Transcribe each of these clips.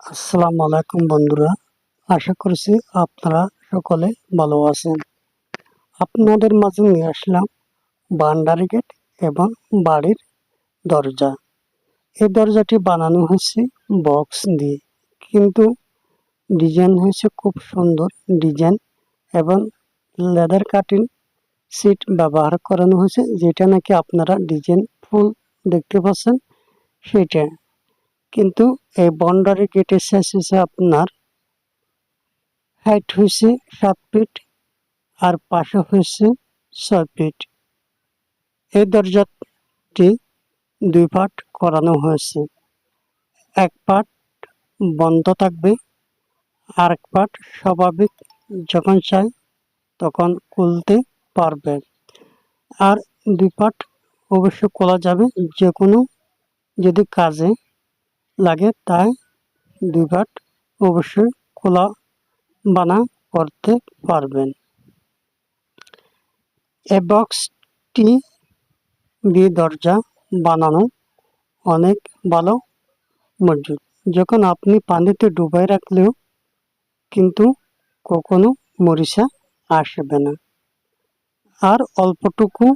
আসসালামু আলাইকুম বন্ধুরা। আশা করছি আপনারা সকলে ভালো আছেন। আপনাদের মাঝে নিয়ে আসলাম বান্ডারি গেট এবং বাড়ির দরজা। এই দরজাটি বানানো হয়েছে বক্স দিয়ে, কিন্তু ডিজাইন হয়েছে খুব সুন্দর ডিজাইন এবং লেদার কাটিং সিট ব্যবহার করানো হয়েছে, যেটা নাকি আপনারা ডিজাইন ফুল দেখতে পাচ্ছেন, সেটা। কিন্তু এই বাউন্ডারি গেটের শেষ হচ্ছে আপনার হাইট হয়েছে সাত ফিট আর পাশে হয়েছে ছয় ফিট এই দরজাটি দুই পার্ট করানো হয়েছে। এক পার্ট বন্ধ থাকবে আর এক পার্ট স্বাভাবিক যখন চাই তখন খুলতে পারবে। আর দুই পার্ট অবশ্য খোলা যাবে যে কোনো যদি কাজে লাগে, তাই দুই পার্ট অবশ্যই খোলা বানা করতে পারবেন। এ বক্সটি দিয়ে দরজা বানানো অনেক ভালো মজবুত। যখন আপনি পানিতে ডুবাই রাখলেও কিন্তু কখনো মরিচা আসবে না। আর অল্পটুকু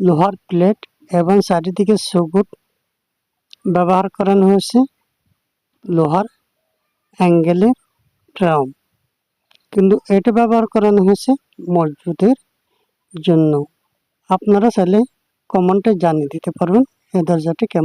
লোহার প্লেট এবং চারিদিকে সবুজ ব্যবহার করানো হয়েছে লোহার অ্যাঙ্গেলের ট্রাম কিন্তু এটা ব্যবহার করানো হয়েছে মজবুতের জন্য। আপনারা চাইলে কমেন্টে জানিয়ে দিতে পারবেন এই দরজাটি কেমন।